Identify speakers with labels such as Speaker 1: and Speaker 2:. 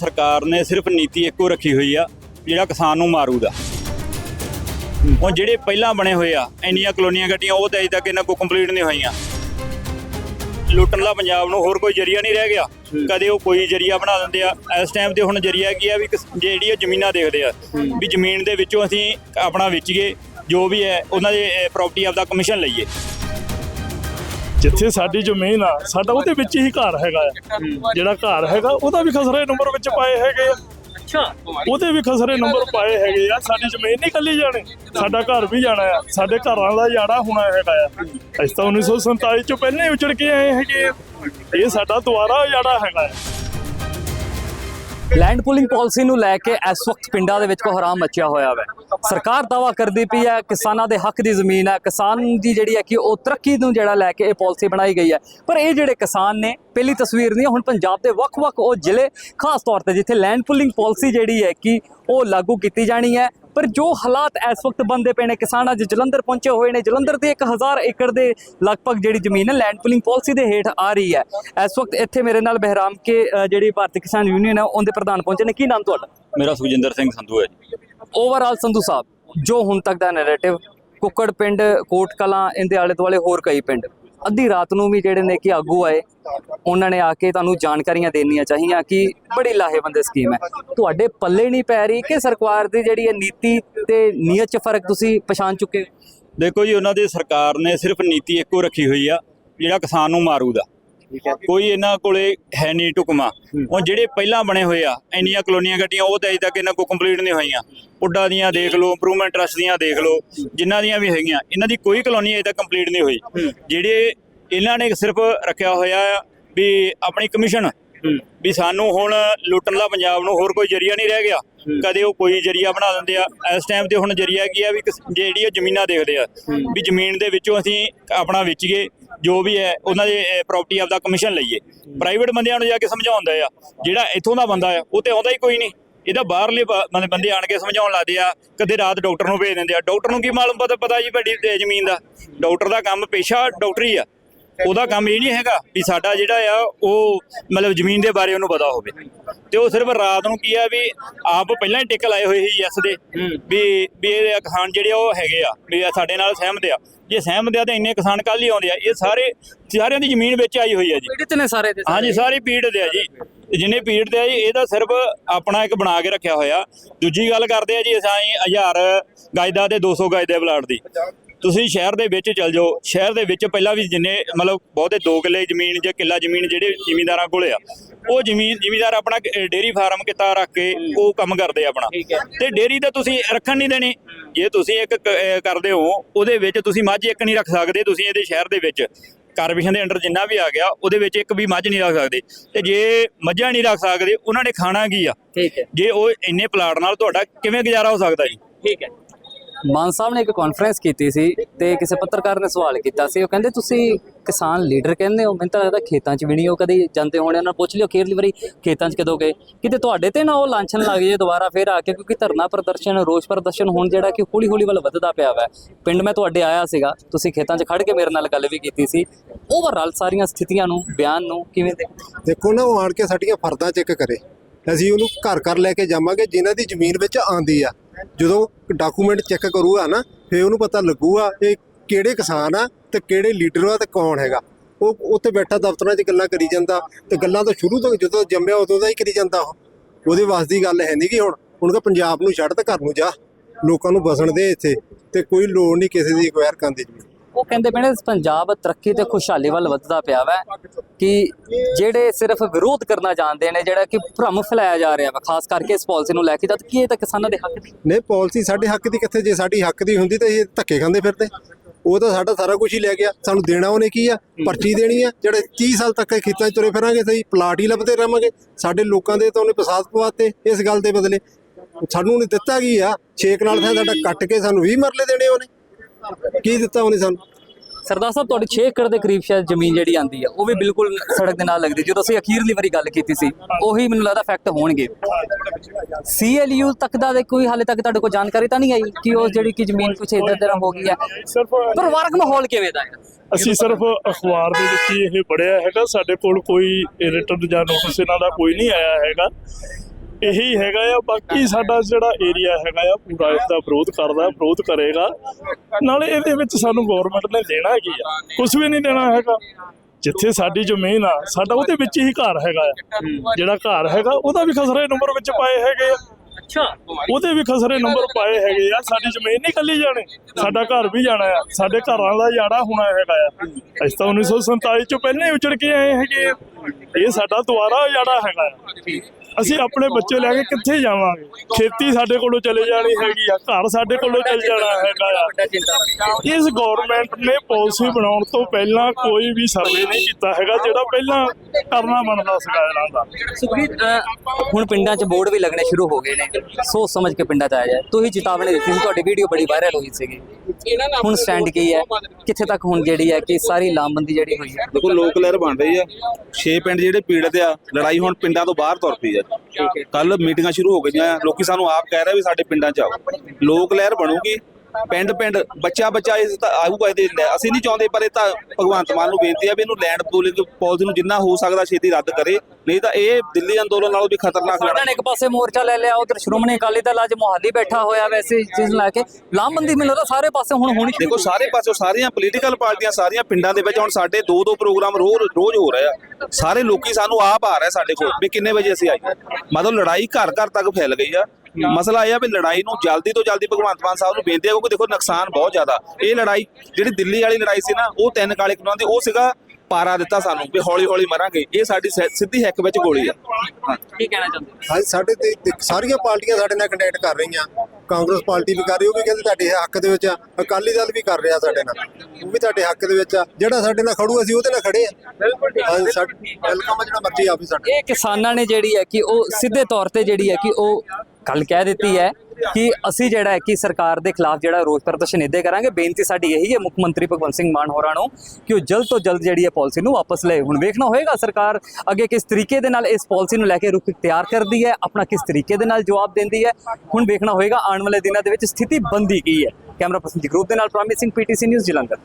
Speaker 1: ਸਰਕਾਰ ਨੇ ਸਿਰਫ ਨੀਤੀ ਇੱਕੋ ਰੱਖੀ ਹੋਈ ਆ ਜਿਹੜਾ ਕਿਸਾਨ ਨੂੰ ਮਾਰੂਗਾ। ਉਹ ਜਿਹੜੇ ਪਹਿਲਾਂ ਬਣੇ ਹੋਏ ਆ ਇੰਨੀਆਂ ਕਲੋਨੀਆਂ ਗੱਡੀਆਂ ਉਹ ਤੇ ਅਜੇ ਤੱਕ ਇਹਨਾਂ ਕੋ ਕੰਪਲੀਟ ਨਹੀਂ ਹੋਈਆਂ। ਲੁੱਟਣ ਦਾ ਪੰਜਾਬ ਨੂੰ ਹੋਰ ਕੋਈ ਜਰੀਆ ਨਹੀਂ ਰਹਿ ਗਿਆ। ਕਦੇ ਉਹ ਕੋਈ ਜਰੀਆ ਬਣਾ ਦਿੰਦੇ ਆ। ਇਸ ਟਾਈਮ ਤੇ ਹੁਣ ਜਰੀਆ ਕੀ ਆ ਵੀ ਜਿਹੜੀ ਉਹ ਜ਼ਮੀਨਾਂ ਦੇਖਦੇ ਆ ਵੀ ਜ਼ਮੀਨ ਦੇ ਵਿੱਚੋਂ ਅਸੀਂ ਆਪਣਾ ਵੇਚੀਏ ਜੋ ਵੀ ਹੈ ਉਹਨਾਂ ਦੇ ਪ੍ਰਾਪਰਟੀ ਆਪਦਾ ਕਮਿਸ਼ਨ ਲਈਏ।
Speaker 2: ਜਿੱਥੇ ਸਾਡੀ ਜ਼ਮੀਨ ਆ ਸਾਡਾ ਉਹਦੇ ਵਿੱਚ ਹੀ ਘਰ ਹੈਗਾ ਆ। ਜਿਹੜਾ ਘਰ ਹੈਗਾ ਉਹਦਾ ਵੀ ਖਸਰੇ ਨੰਬਰ ਵਿੱਚ ਪਾਏ ਹੈਗੇ ਆ।
Speaker 3: ਅੱਛਾ।
Speaker 2: ਉਹਦੇ ਵੀ ਖਸਰੇ ਨੰਬਰ ਪਾਏ ਹੈਗੇ ਆ। ਸਾਡੀ ਜ਼ਮੀਨ ਨਹੀਂ ਕੱਲੀ ਜਾਣੀ ਸਾਡਾ ਘਰ ਵੀ ਜਾਣਾ ਆ। ਸਾਡੇ ਘਰਾਂ ਦਾ ਜਾੜਾ ਹੋਣਾ ਹੈਗਾ ਆ। ਅਸੀਂ ਤਾਂ 1947 ਚ ਪਹਿਲਾਂ ਹੀ ਉਜੜ ਕੇ ਆਏ ਹੈਗੇ ਆ। ਇਹ ਸਾਡਾ ਦੁਆਰਾ ਜਾੜਾ ਹੈਗਾ ਆ।
Speaker 3: ਲੈਂਡ ਪੂਲਿੰਗ ਪਾਲਿਸੀ ਨੂੰ ਲੈ ਕੇ ਇਸ ਵਕਤ ਪਿੰਡਾਂ ਦੇ ਵਿੱਚ ਕੋਹਰਾਮ ਮਚਿਆ ਹੋਇਆ ਹੈ ਸਰਕਾਰ ਦਾਵਾ ਕਰਦੀ ਪਈ ਹੈ ਕਿਸਾਨਾਂ ਦੇ ਹੱਕ ਦੀ ਜ਼ਮੀਨ ਹੈ। ਕਿਸਾਨ ਦੀ ਜਿਹੜੀ ਹੈ ਕਿ ਉਹ ਤਰੱਕੀ ਨੂੰ ਜਿਹੜਾ ਲੈ ਕੇ ਇਹ ਪਾਲਿਸੀ ਬਣਾਈ ਗਈ ਹੈ। ਪਰ ਇਹ ਜਿਹੜੇ ਕਿਸਾਨ ਨੇ ਪਹਿਲੀ ਤਸਵੀਰ ਨਹੀਂ ਹੈ, ਹੁਣ ਪੰਜਾਬ ਦੇ ਵੱਖ-ਵੱਖ ਉਹ ਜ਼ਿਲ੍ਹੇ ਖਾਸ ਤੌਰ ਤੇ ਜਿੱਥੇ ਲੈਂਡ ਪੂਲਿੰਗ ਪਾਲਿਸੀ ਜਿਹੜੀ ਹੈ ਕਿ ਉਹ ਲਾਗੂ ਕੀਤੀ ਜਾਣੀ ਹੈ ਪਰ ਜੋ ਹਾਲਾਤ ਇਸ ਵਕਤ ਬੰਦੇ ਪਏ ਨੇ ਕਿਸਾਨ ਅੱਜ ਜਲੰਧਰ ਪਹੁੰਚੇ ਹੋਏ ਨੇ। ਜਲੰਧਰ ਦੇ 1000 ਏਕੜ ਦੇ ਲਗਭਗ ਜਿਹੜੀ ਜ਼ਮੀਨ ਹੈ ਲੈਂਡ ਪੂਲਿੰਗ ਪਾਲਿਸੀ ਦੇ ਹੇਠ ਆ ਰਹੀ ਹੈ। ਇਸ ਵਕਤ ਇੱਥੇ ਮੇਰੇ ਨਾਲ ਬਹਿਰਾਮ ਕੇ ਜਿਹੜੀ ਭਾਰਤੀ ਕਿਸਾਨ ਯੂਨੀਅਨ ਹੈ ਉਹਦੇ ਪ੍ਰਧਾਨ ਪਹੁੰਚੇ ਨੇ। ਕੀ ਨਾਮ ਤੁਹਾਡਾ?
Speaker 1: ਮੇਰਾ ਸੁਖਜਿੰਦਰ ਸਿੰਘ ਸੰਧੂ ਹੈ ਜੀ।
Speaker 3: ਓਵਰਆਲ ਸੰਧੂ ਸਾਹਿਬ ਜੋ ਹੁਣ ਤੱਕ ਦਾ ਨੈਰੇਟਿਵ ਕੁੱਕੜ ਪਿੰਡ ਕੋਟ ਕਲਾਂ ਇਹਦੇ ਆਲੇ ਦੁਆਲੇ ਹੋਰ ਕਈ ਪਿੰਡ ਅੱਧੀ ਰਾਤ ਨੂੰ ਵੀ ਜਿਹੜੇ ਨੇ ਕਿ ਆਗੂ ਆਏ, ਉਹਨਾਂ ਨੇ ਆ ਕੇ ਤੁਹਾਨੂੰ ਜਾਣਕਾਰੀਆਂ ਦੇਣੀਆਂ ਚਾਹੀਆਂ ਕਿ ਬੜੀ ਲਾਹੇਵੰਦ ਸਕੀਮ ਹੈ। ਤੁਹਾਡੇ ਪੱਲੇ ਨਹੀਂ ਪੈ ਰਹੀ ਕਿ ਸਰਕਾਰ ਦੀ ਜਿਹੜੀ ਹੈ ਨੀਤੀ ਤੇ ਨੀਅਤ 'ਚ ਫ਼ਰਕ ਤੁਸੀਂ ਪਛਾਣ ਚੁੱਕੇ ਹੋ?
Speaker 1: ਦੇਖੋ ਜੀ, ਉਹਨਾਂ ਦੀ ਸਰਕਾਰ ਨੇ ਸਿਰਫ ਨੀਤੀ ਇੱਕੋ ਰੱਖੀ ਹੋਈ ਆ, ਜਿਹੜਾ ਕਿਸਾਨ ਨੂੰ ਮਾਰੂਗਾ। ਕੋਈ ਇਹਨਾਂ ਕੋਲੇ ਹੈ ਨਹੀਂ ਟੁਕਮਾ ਉਹ ਜਿਹੜੇ ਪਹਿਲਾਂ ਬਣੇ ਹੋਏ ਆ ਇੰਨੀਆਂ ਕਲੋਨੀਆਂ ਗੱਡੀਆਂ ਉਹ ਤੇ ਅਜੇ ਤੱਕ ਇਹਨਾਂ ਕੋ ਕੰਪਲੀਟ ਨਹੀਂ ਹੋਈਆਂ। ਉੱਡਾ ਦੀਆਂ ਦੇਖ ਲਓ ਇੰਪਰੂਵਮੈਂਟ ਟਰਸਟ ਦੀਆਂ ਦੇਖ ਲਓ ਜਿਨ੍ਹਾਂ ਦੀਆਂ ਵੀ ਹੈਗੀਆਂ ਇਹਨਾਂ ਦੀ ਕੋਈ ਕਲੋਨੀ ਅਜੇ ਤੱਕ ਕੰਪਲੀਟ ਨਹੀਂ ਹੋਈ। ਜਿਹੜੇ ਇਹਨਾਂ ਨੇ ਸਿਰਫ ਰੱਖਿਆ ਹੋਇਆ ਵੀ ਆਪਣੀ ਕਮਿਸ਼ਨ ਵੀ ਸਾਨੂੰ ਹੁਣ ਲੁੱਟਣ ਦਾ ਪੰਜਾਬ ਨੂੰ ਹੋਰ ਕੋਈ ਜਰੀਆ ਨਹੀਂ ਰਹਿ ਗਿਆ। ਕਦੇ ਉਹ ਕੋਈ ਜਰੀਆ ਬਣਾ ਦਿੰਦੇ ਆ। ਇਸ ਟਾਈਮ ਤੇ ਹੁਣ ਜਰੀਆ ਕੀ ਆ ਵੀ ਜਿਹੜੀ ਉਹ ਜ਼ਮੀਨਾਂ ਦੇਖਦੇ ਆ। ਵੀ ਜ਼ਮੀਨ ਦੇ ਵਿੱਚੋਂ ਅਸੀਂ ਆਪਣਾ ਵੇਚੀਏ ਜੋ ਵੀ ਹੈ ਉਹਨਾਂ ਦੇ ਪ੍ਰਾਪਰਟੀ ਆਪਦਾ ਕਮਿਸ਼ਨ ਲਈਏ। ਪ੍ਰਾਈਵੇਟ ਬੰਦਿਆਂ ਨੂੰ ਜਾ ਕੇ ਸਮਝਾਉਂਦਾ ਆ। ਜਿਹੜਾ ਇੱਥੋਂ ਦਾ ਬੰਦਾ ਆ ਉਹ ਤੇ ਆਉਂਦਾ ਹੀ ਕੋਈ ਨਹੀਂ। ਇਹਦਾ ਬਾਹਰਲੇ ਬੰਦੇ ਆਣ ਕੇ ਸਮਝਾਉਣ ਲੱਗਦੇ ਆ ਕਦੇ ਰਾਤ ਡਾਕਟਰ ਨੂੰ ਭੇਜ ਦਿੰਦੇ ਆ। ਡਾਕਟਰ ਨੂੰ ਕੀ ਮਾਲੂਮ ਪਤਾ ਪਤਾ ਜੀ ਵੱਡੀ ਜ਼ਮੀਨ ਦਾ। ਡਾਕਟਰ ਦਾ ਕੰਮ ਪੇਸ਼ਾ ਡਾਕਟਰੀ ਆ। ਉਹਦਾ ਕੰਮ ਇਹ ਨਹੀਂ ਹੈਗਾ ਵੀ ਸਾਡਾ ਜਿਹੜਾ ਆ ਉਹ ਮਤਲਬ ਜ਼ਮੀਨ ਦੇ ਬਾਰੇ ਉਹਨੂੰ ਪਤਾ ਹੋਵੇ। ਤੇ ਉਹ ਸਿਰਫ ਰਾਤ ਨੂੰ ਕੀ ਆ ਵੀ ਆਪ ਪਹਿਲਾਂ ਹੀ ਟਿਕ ਲਾਏ ਹੋਏ ਸੀ ਯੈਸ ਦੇ ਵੀ ਵੀ ਇਹ ਕਿਸਾਨ ਜਿਹੜੇ ਉਹ ਹੈਗੇ ਆ ਵੀ ਸਾਡੇ ਨਾਲ ਸਹਿਮਤ ਆ। ਜੇ ਸਹਿਮਤ ਆ ਤਾਂ ਇੰਨੇ ਕਿਸਾਨ ਕੱਲ ਹੀ ਆਉਂਦੇ ਆ। ਇਹ ਸਾਰੇ ਸਾਰਿਆਂ ਦੀ ਜ਼ਮੀਨ ਵਿੱਚ ਆਈ ਹੋਈ ਆ ਜੀ।
Speaker 3: ਪੀੜਿਤ ਨੇ ਸਾਰੇ ਦੇ
Speaker 1: ਹਾਂਜੀ ਸਾਰੇ ਪੀੜ ਦੇ ਆ ਜੀ। ਜਿੰਨੇ ਪੀੜ ਦੇ ਆ ਜੀ ਇਹਦਾ ਸਿਰਫ ਆਪਣਾ ਇੱਕ ਬਣਾ ਕੇ ਰੱਖਿਆ ਹੋਇਆ। ਦੂਜੀ ਗੱਲ ਕਰਦੇ ਆ ਜੀ ਅਸੀਂ 1000 ਗਜ ਦਾ ਤੇ 200 ਗਜ ਦੇ ਪਲਾਟ ਦੀ। ਤੁਸੀਂ ਸ਼ਹਿਰ ਦੇ ਵਿੱਚ ਚਲ ਜਾਓ। ਸ਼ਹਿਰ ਦੇ ਵਿੱਚ ਪਹਿਲਾਂ ਵੀ ਜਿੰਨੇ ਮਤਲਬ ਬਹੁਤੇ 2 ਕਿੱਲੇ ਜ਼ਮੀਨ ਜਾਂ ਕਿੱਲਾ ਜ਼ਮੀਨ ਜਿਹੜੇ ਜ਼ਿਮੀਂਦਾਰਾਂ ਕੋਲ ਆ ਉਹ ਜ਼ਮੀਨ ਜ਼ਿਮੀਂਦਾਰ ਆਪਣਾ ਡੇਰੀ ਫਾਰਮ ਕਿਤਾ ਰੱਖ ਕੇ ਉਹ ਕੰਮ ਕਰਦੇ ਆਪਣਾ। ਤੇ ਡੇਰੀ ਤਾਂ ਤੁਸੀਂ ਰੱਖਣ ਨਹੀਂ ਦੇਣੀ। ਜੇ ਤੁਸੀਂ ਇੱਕ ਕਰਦੇ ਹੋ ਉਹਦੇ ਵਿੱਚ ਤੁਸੀਂ ਮੱਝ ਇੱਕ ਨਹੀਂ ਰੱਖ ਸਕਦੇ ਤੁਸੀਂ ਇਹਦੇ ਸ਼ਹਿਰ ਦੇ ਵਿੱਚ। ਕਾਰਪੋਰੇਸ਼ਨ ਦੇ ਅੰਡਰ ਜਿੰਨਾ ਵੀ ਆ ਗਿਆ ਉਹਦੇ ਵਿੱਚ ਇੱਕ ਵੀ ਮੱਝ ਨਹੀਂ ਰੱਖ ਸਕਦੇ। ਤੇ ਜੇ ਮੱਝਾਂ ਨਹੀਂ ਰੱਖ ਸਕਦੇ ਉਹਨਾਂ ਨੇ ਖਾਣਾ ਕੀ ਆ?
Speaker 3: ਠੀਕ ਹੈ।
Speaker 1: ਜੇ ਉਹ ਇੰਨੇ ਪਲਾਟ ਨਾਲ ਤੁਹਾਡਾ ਕਿਵੇਂ ਗੁਜ਼ਾਰਾ ਹੋ ਸਕਦਾ ਜੀ?
Speaker 3: ਠੀਕ ਹੈ। ਮਾਨ ਸਾਹਿਬ ਨੇ ਇੱਕ ਕਾਨਫਰੰਸ ਕੀਤੀ ਸੀ ਤੇ ਕਿਸੇ ਪੱਤਰਕਾਰ ਨੇ ਸਵਾਲ ਕੀਤਾ ਸੀ। ਉਹ ਕਹਿੰਦੇ, ਤੁਸੀਂ ਕਿਸਾਨ ਲੀਡਰ ਕਹਿੰਦੇ ਹੋ? ਮੈਨੂੰ ਤਾਂ ਲੱਗਦਾ ਖੇਤਾਂ 'ਚ ਵੀ ਨਹੀਂ, ਉਹ ਕਦੇ ਜਾਂਦੇ ਹੋਣੇ, ਉਹਨਾਂ ਪੁੱਛ ਲਿਓ, ਅਖੀਰਲੀ ਵਾਰੀ ਖੇਤਾਂ 'ਚ ਕਦੋਂ ਗਏ। ਕਿਤੇ ਤੁਹਾਡੇ ਤੇ ਨਾ ਉਹ ਲਾਂਛਨ ਲੱਗ ਜੇ ਦੁਬਾਰਾ ਫੇਰ ਆ ਕੇ, ਕਿਉਂਕਿ ਧਰਨਾ ਪ੍ਰਦਰਸ਼ਨ, ਰੋਸ ਪ੍ਰਦਰਸ਼ਨ ਹੁਣ ਜਿਹੜਾ ਕਿ ਹੌਲੀ ਹੌਲੀ ਵੱਲ ਵੱਧਦਾ ਪਿਆ ਵਾ। ਪਿੰਡ ਮੈਂ ਤੁਹਾਡੇ ਆਇਆ ਸੀਗਾ, ਤੁਸੀਂ ਖੇਤਾਂ 'ਚ ਖੜ ਕੇ ਮੇਰੇ ਨਾਲ ਗੱਲ ਵੀ ਕੀਤੀ ਸੀ। ਓਵਰਆਲ ਸਾਰੀਆਂ ਸਥਿਤੀਆਂ ਨੂੰ, ਬਿਆਨ ਨੂੰ ਕਿਵੇਂ
Speaker 4: ਦੇਖੋ ਨਾ, ਉਹ ਆਣ ਕੇ ਸਾਡੀਆਂ ਫਰਦਾਂ ਚੈੱਕ ਕਰੇ। ਅਸੀਂ ਉਹਨੂੰ ਘਰ ਘਰ ਲੈ ਕੇ ਜਾਵਾਂਗੇ, ਜਿਨ੍ਹਾਂ ਦੀ ਜ਼ਮੀਨ ਵਿੱਚ ਆਂਦੀ ਆ। ਜਦੋਂ ਡਾਕੂਮੈਂਟ ਚੈੱਕ ਕਰੂਗਾ ਨਾ ਫੇ ਉਹਨੂੰ ਪਤਾ ਲੱਗੂਗਾ ਇਹ ਕਿਹੜੇ ਕਿਸਾਨ ਆ ਤੇ ਕਿਹੜੇ ਲੀਡਰ ਆ ਤੇ ਕੌਣ ਹੈਗਾ। ਉਹ ਉੱਥੇ ਬੈਠਾ ਦਫ਼ਤਰਾਂ 'ਚ ਗੱਲਾਂ ਕਰੀ ਜਾਂਦਾ ਤੇ ਗੱਲਾਂ ਤਾਂ ਸ਼ੁਰੂ ਤੋਂ ਜਦੋਂ ਜੰਮਿਆ ਉਦੋਂ ਦਾ ਹੀ ਕਰੀ ਜਾਂਦਾ ਉਹ। ਉਹਦੇ ਵਾਸਤੇ ਗੱਲ ਹੈ ਨਹੀਂ ਕਿ ਹੁਣ ਹੁਣ ਤਾਂ ਪੰਜਾਬ ਨੂੰ ਛੱਡ ਤੇ ਘਰ ਨੂੰ ਜਾ। ਲੋਕਾਂ ਨੂੰ ਬਸਣ ਦੇ ਇੱਥੇ ਤੇ ਕੋਈ ਲੋੜ ਨਹੀਂ ਕਿਸੇ ਦੀ ਐਕਵਾਇਰ ਕਰਨ ਦੀ ਜ਼ਮੀਨ।
Speaker 3: ਉਹ ਕਹਿੰਦੇ ਪਏ ਪੰਜਾਬ ਤਰੱਕੀ ਤੇ ਖੁਸ਼ਹਾਲੀ ਵੱਲ ਵੱਧਦਾ ਪਿਆ ਵਾ ਕਿ ਜਿਹੜੇ ਸਿਰਫ ਵਿਰੋਧ ਕਰਨਾ ਜਾਣਦੇ ਨੇ, ਜਿਹੜਾ ਕਿ ਭ੍ਰਮ ਫੈਲਾਇਆ ਜਾ ਰਿਹਾ ਵਾ, ਖਾਸ ਕਰਕੇ ਇਸ ਪਾਲਿਸੀ ਨੂੰ ਲੈ ਕੇ ਜਦ ਕਿ ਇਹ ਤਾਂ ਕਿਸਾਨਾਂ ਦੇ ਹੱਕ ਦੀ?
Speaker 4: ਨਹੀਂ ਪਾਲਿਸੀ ਸਾਡੇ ਹੱਕ ਦੀ ਕਿੱਥੇ? ਜੇ ਸਾਡੀ ਹੱਕ ਦੀ ਹੁੰਦੀ ਤਾਂ ਇਹ ਧੱਕੇ ਖਾਂਦੇ ਫਿਰਦੇ। ਉਹ ਤਾਂ ਸਾਡਾ ਸਾਰਾ ਕੁਝ ਹੀ ਲੈ ਗਿਆ। ਸਾਨੂੰ ਦੇਣਾ ਉਹਨੇ ਕੀ ਆ? ਪਰਚੀ ਦੇਣੀ ਆ। ਜਿਹੜੇ 30 ਸਾਲ ਤੱਕ ਖੇਤਾਂ 'ਚ ਤੁਰੇ ਫਿਰਾਂਗੇ, ਸਹੀ ਪਲਾਟ ਹੀ ਲੱਭਦੇ ਰਹਾਂਗੇ। ਸਾਡੇ ਲੋਕਾਂ ਦੇ ਤਾਂ ਉਹਨੇ ਫਸਾਦ ਪਵਾਤੇ ਇਸ ਗੱਲ ਦੇ ਬਦਲੇ। ਸਾਨੂੰ ਉਹਨੇ ਦਿੱਤਾ ਕੀ ਆ? ਛੇਕ ਨਾਲ ਸਾਡਾ ਕੱਟ ਕੇ ਸਾਨੂੰ 20 ਮਰਲੇ ਦੇਣੇ ਉਹਨੇ। ਕੀ ਦਿੱਤਾ ਉਹਨੇ ਸਾਨੂੰ?
Speaker 3: ਸਰਦਾਰ ਸਾਹਿਬ ਤੁਹਾਡੀ 6 ਏਕੜ ਦੇ ਕਰੀਬ ਸ਼ਾਇਦ ਜ਼ਮੀਨ ਜਿਹੜੀ ਆਂਦੀ ਆ ਉਹ ਵੀ ਬਿਲਕੁਲ ਸੜਕ ਦੇ ਨਾਲ ਲੱਗਦੀ। ਜਦੋਂ ਅਸੀਂ ਅਖੀਰਲੀ ਵਾਰੀ ਗੱਲ ਕੀਤੀ ਸੀ ਉਹੀ ਮੈਨੂੰ ਲੱਗਦਾ ਫੈਕਟ ਹੋਣਗੇ। ਸੀਐਲਯੂ ਤੱਕ ਦਾ ਕੋਈ ਹਾਲੇ ਤੱਕ ਤੁਹਾਡੇ ਕੋਲ ਜਾਣਕਾਰੀ ਤਾਂ ਨਹੀਂ ਆਈ ਕਿ ਉਹ ਜਿਹੜੀ ਕਿ ਜ਼ਮੀਨ ਕੁਛ ਇਦਾਂ ਤਰ੍ਹਾਂ ਹੋ ਗਈ ਹੈ
Speaker 2: ਸਿਰਫ
Speaker 3: ਪਰਿਵਾਰਕ ਮਾਹੌਲ ਕਿਵੇਂ ਦਾ ਹੈ
Speaker 2: ਅਸੀਂ ਸਿਰਫ ਅਖਬਾਰ ਦੇ ਵਿੱਚ ਹੀ ਇਹ ਪੜਿਆ ਹੈਗਾ। ਸਾਡੇ ਕੋਲ ਕੋਈ ਰਿਟਰਨ ਜਾਂ ਨੋਟਿਸ ਇਹਨਾਂ ਦਾ ਕੋਈ ਨਹੀਂ ਆਇਆ ਹੈਗਾ। ਇਹੀ ਹੈਗਾ ਆ ਬਾਕੀ ਸਾਡਾ ਜਿਹੜਾ ਏਰੀਆ ਹੈਗਾ ਆ ਪੂਰਾ ਇਸ ਦਾ ਵਿਰੋਧ ਕਰਦਾ ਵਿਰੋਧ ਕਰੇਗਾ। ਨਾਲੇ ਇਹਦੇ ਵਿੱਚ ਸਾਨੂੰ ਗਵਰਨਮੈਂਟ ਨੇ ਦੇਣਾ ਕੀ ਆ? ਕੁਝ ਵੀ ਨਹੀਂ ਦੇਣਾ ਹੈਗਾ। ਜਿੱਥੇ ਸਾਡੀ ਜ਼ਮੀਨ ਆ ਸਾਡਾ ਉਹਦੇ ਵਿੱਚ ਹੀ ਘਰ ਹੈਗਾ ਆ। ਜਿਹੜਾ ਘਰ ਹੈਗਾ ਉਹਦਾ ਵੀ ਖਸਰੇ ਨੰਬਰ ਵਿੱਚ ਪਾਏ ਹੈਗੇ ਆ।
Speaker 3: ਅੱਛਾ।
Speaker 2: ਉਹਦੇ ਵੀ ਖਸਰੇ ਨੰਬਰ ਪਾਏ ਹੈਗੇ ਆ। ਸਾਡੀ ਜ਼ਮੀਨ ਨਹੀਂ ਕੱਲੀ ਜਾਣੀ ਸਾਡਾ ਘਰ ਵੀ ਜਾਣਾ ਆ। ਸਾਡੇ ਘਰਾਂ ਦਾ ਜਾੜਾ ਹੋਣਾ ਹੈਗਾ ਆ। ਅਸੀਂ ਤਾਂ 1947 ਚ ਪਹਿਲਾਂ ਹੀ ਉਜੜ ਕੇ ਆਏ ਹੈਗੇ ਆ। ਇਹ ਸਾਡਾ ਦੁਆਰਾ ਜਾੜਾ ਹੈਗਾ ਆ। ਅਸੀਂ ਆਪਣੇ ਬੱਚੇ ਲੈ ਕੇ ਕਿੱਥੇ ਜਾਵਾਂਗੇ? ਖੇਤੀ ਸਾਡੇ ਕੋਲੋਂ ਚਲੇ ਜਾਣੀ ਹੈਗੀ ਆ, ਘਰ ਸਾਡੇ ਕੋਲੋਂ ਚਲ ਜਾਣਾ ਹੈਗਾ ਆ। ਇਸ ਗਵਰਨਮੈਂਟ ਨੇ ਪਾਲਿਸੀ ਬਣਾਉਣ ਤੋਂ ਪਹਿਲਾਂ ਕੋਈ ਵੀ ਸਰਵੇ ਨਹੀਂ ਕੀਤਾ ਹੈਗਾ, ਜਿਹੜਾ ਪਹਿਲਾਂ ਕਰਨਾ ਬਣਦਾ ਸੀਗਾ ਇਹਨਾਂ ਦਾ।
Speaker 3: ਸੁਖਬੀਰ ਹੁਣ ਪਿੰਡਾਂ 'ਚ ਬੋਰਡ ਵੀ ਲੱਗਣੇ ਸ਼ੁਰੂ ਹੋ ਗਏ ਨੇ। ਸੋਚ ਸਮਝ ਕੇ ਪਿੰਡਾਂ 'ਚ ਆਇਆ ਜਾਏ ਤੁਸੀਂ ਚੇਤਾਵਨੀ ਦਿੱਤੀ ਸੀ, ਤੁਹਾਡੀ ਵੀਡੀਓ ਬੜੀ ਵਾਇਰਲ ਹੋਈ ਸੀਗੀ। ਹੁਣ ਸਟੈਂਡ ਕੀ ਹੈ? ਕਿੱਥੇ ਤੱਕ ਹੁਣ ਜਿਹੜੀ ਹੈ ਕਿ ਸਾਰੀ ਲਾਮਬੰਦੀ ਜਿਹੜੀ ਹੋਈ ਹੈ?
Speaker 5: ਦੇਖੋ ਲੋਕ ਲਹਿਰ ਬਣ ਰਹੀ ਆ ਛੇ ਪਿੰਡ ਜਿਹੜੇ ਪੀੜਤ ਆ ਲੜਾਈ ਹੁਣ ਪਿੰਡਾਂ ਤੋਂ ਬਾਹਰ ਤੁਰ ਪਈ ਆ ਕੱਲ ਮੀਟਿੰਗਾਂ ਸ਼ੁਰੂ ਹੋ ਗਈਆਂ ਲੋਕੀ ਸਾਨੂੰ ਆਪ ਕਹਿ ਰਹੇ ਵੀ ਸਾਡੇ ਪਿੰਡਾਂ 'ਚ ਆਓ। ਲੋਕ ਲਹਿਰ ਬਣੂਗੀ। ਪਿੰਡ ਪਿੰਡ ਬੱਚਾ ਬੱਚਾ ਇਸ ਤਾਂ ਆਊਗਾ ਇਹਦੇ ਲੈ- ਅਸੀਂ ਨਹੀਂ ਚਾਹੁੰਦੇ ਪਰ ਇਹ ਤਾਂ ਭਗਵੰਤ ਮਾਨ ਨੂੰ ਬੇਨਤੀ ਆ ਵੀ ਇਹਨੂੰ ਲੈਂਡ ਪੂਲਿੰਗ ਪਾਲਿਸੀ ਨੂੰ ਜਿੰਨਾ ਹੋ ਸਕਦਾ ਛੇਤੀ ਰੱਦ ਕਰੇ। ਨਹੀਂ ਤਾਂ ਇਹ ਦਿੱਲੀ ਅੰਦੋਲਨ ਨਾਲੋਂ ਵੀ ਖਤਰਨਾਕ
Speaker 3: ਉਹਨਾਂ
Speaker 5: ਲੜਾਈ
Speaker 3: ਨੇ ਇੱਕ ਪਾਸੇ ਮੋਰਚਾ ਲੈ ਲਿਆ ਉਧਰ ਸ਼੍ਰੋਮਣੀ ਅਕਾਲੀ ਦਲ ਅੱਜ ਮੁਹਾਲੀ ਬੈਠਾ ਹੋਇਆ ਵੈਸੇ ਚੀਜ਼ ਲੈ ਕੇ। ਲਾਮਬੰਦੀ ਮੈਨੂੰ ਲੱਗਦਾ ਸਾਰੇ ਪਾਸੇ ਹੁਣ ਹੋਣੀ
Speaker 5: ਦੇਖੋ ਸਾਰੇ ਪਾਸੋਂ ਸਾਰੀਆਂ ਪੋਲੀਟੀਕਲ ਪਾਰਟੀਆਂ ਸਾਰੀਆਂ ਪਿੰਡਾਂ ਦੇ ਵਿੱਚ ਹੁਣ ਸਾਡੇ ਦੋ ਦੋ ਪ੍ਰੋਗਰਾਮ ਰੋਜ਼ ਰੋਜ਼ ਹੋ ਰਹੇ ਆ। ਸਾਰੇ ਲੋਕੀ ਸਾਨੂੰ ਆਪ ਆ ਰਹੇ ਸਾਡੇ ਕੋਲ ਵੀ ਕਿੰਨੇ ਵਜੇ ਅਸੀਂ ਆਈਏ ਮਤਲਬ ਲੜਾਈ ਘਰ ਘਰ ਤੱਕ ਫੈਲ ਗਈ ਆ। ਮਸਲਾ ਇਹ ਆ ਵੀ ਲੜਾਈ ਨੂੰ ਜਲਦੀ ਤੋਂ ਜਲਦੀ ਭਗਵੰਤ ਮਾਨ ਸਾਹਿਬ ਨੂੰ ਬੇਨਤੀ ਹੈ ਕਿਉਂਕਿ ਦੇਖੋ ਨੁਕਸਾਨ ਬਹੁਤ ਜ਼ਿਆਦਾ। ਇਹ ਲੜਾਈ ਜਿਹੜੀ ਦਿੱਲੀ ਵਾਲੀ ਲੜਾਈ ਸੀ ਨਾ ਉਹ ਤਿੰਨ ਕਾਲੇ ਕਾਨੂੰਨਾਂ ਦੀ ਉਹ ਸੀਗਾ ਪਾਰਾ ਦਿੱਤਾ ਸਾਨੂੰ ਵੀ ਹੌਲੀ ਹੌਲੀ ਮਰਾਂਗੇ। ਇਹ ਸਾਡੀ ਸਿ- ਸਿੱਧੀ ਹਿੱਕ ਵਿੱਚ ਗੋਲੀ ਆ।
Speaker 3: ਕੀ ਕਹਿਣਾ ਚਾਹੁੰਦੇ
Speaker 4: ਹਾਂ? ਸਾਡੇ ਤੇ ਤੇ ਸਾਰੀਆਂ ਪਾਰਟੀਆਂ ਸਾਡੇ ਨਾਲ ਕੰਟੈਕਟ ਕਰ ਰਹੀਆਂ। ਕਾਂਗਰਸ ਪਾਰਟੀ ਵੀ ਕਰ ਰਹੀ ਉਹ ਵੀ ਕਹਿੰਦੇ ਤੁਹਾਡੇ ਹੱਕ ਦੇ ਵਿੱਚ ਆ। ਅਕਾਲੀ ਦਲ ਵੀ ਕਰ ਰਿਹਾ ਸਾਡੇ ਨਾਲ। ਉਹ ਵੀ ਤੁਹਾਡੇ ਹੱਕ ਦੇ ਵਿੱਚ ਆ। ਜਿਹੜਾ ਸਾਡੇ ਨਾਲ ਖੜੂ ਅਸੀਂ ਉਹਦੇ ਨਾਲ ਖੜੇ ਆ। ਹਾਂ ਸਾਡੇ ਵੈਲਕਮ ਆ ਜਿਹੜਾ ਮਰਜ਼ੀ ਆਵੇ ਸਾਡਾ
Speaker 3: ਇਹ ਕਿਸਾਨਾਂ ਨੇ ਜਿਹੜੀ ਹੈ ਕਿ ਉਹ ਸਿੱਧੇ ਤੌਰ ਤੇ ਜਿਹੜੀ ਹੈ ਕਿ ਉਹ ਗੱਲ ਕਹਿ ਦਿੱਤੀ ਹੈ ਕਿ ਅਸੀਂ ਜਿਹੜਾ ਹੈ ਕਿ ਸਰਕਾਰ ਦੇ ਖਿਲਾਫ ਜਿਹੜਾ ਰੋਸ ਪ੍ਰਦਰਸ਼ਨ ਇੱਦੇ ਕਰਾਂਗੇ। ਬੇਨਤੀ ਸਾਡੀ ਇਹੀ ਹੈ ਮੁੱਖ ਮੰਤਰੀ ਭਗਵੰਤ ਸਿੰਘ ਮਾਨ ਹੋਰਾਂ ਨੂੰ ਕਿ ਉਹ ਜਲਦ ਤੋਂ ਜਲਦ ਜਿਹੜੀ ਹੈ ਪਾਲਿਸੀ ਨੂੰ ਵਾਪਸ ਲਏ। ਹੁਣ ਵੇਖਣਾ ਹੋਏਗਾ ਸਰਕਾਰ ਅੱਗੇ ਕਿਸ ਤਰੀਕੇ ਦੇ ਨਾਲ ਇਸ ਪਾਲਿਸੀ ਨੂੰ ਲੈ ਕੇ ਰੁਖ ਤਿਆਰ ਕਰਦੀ ਹੈ, ਆਪਣਾ ਕਿਸ ਤਰੀਕੇ ਦੇ ਨਾਲ ਜਵਾਬ ਦਿੰਦੀ ਹੈ। ਹੁਣ ਵੇਖਣਾ ਹੋਏਗਾ ਆਉਣ ਵਾਲੇ ਦਿਨਾਂ ਦੇ ਵਿੱਚ ਸਥਿਤੀ ਬੰਦੀ ਕੀ ਹੈ। ਕੈਮਰਾ ਪਰਸਨ ਜੀ ਗਰੁੱਪ ਦੇ ਨਾਲ Pramit promising PTC news Jalandhar.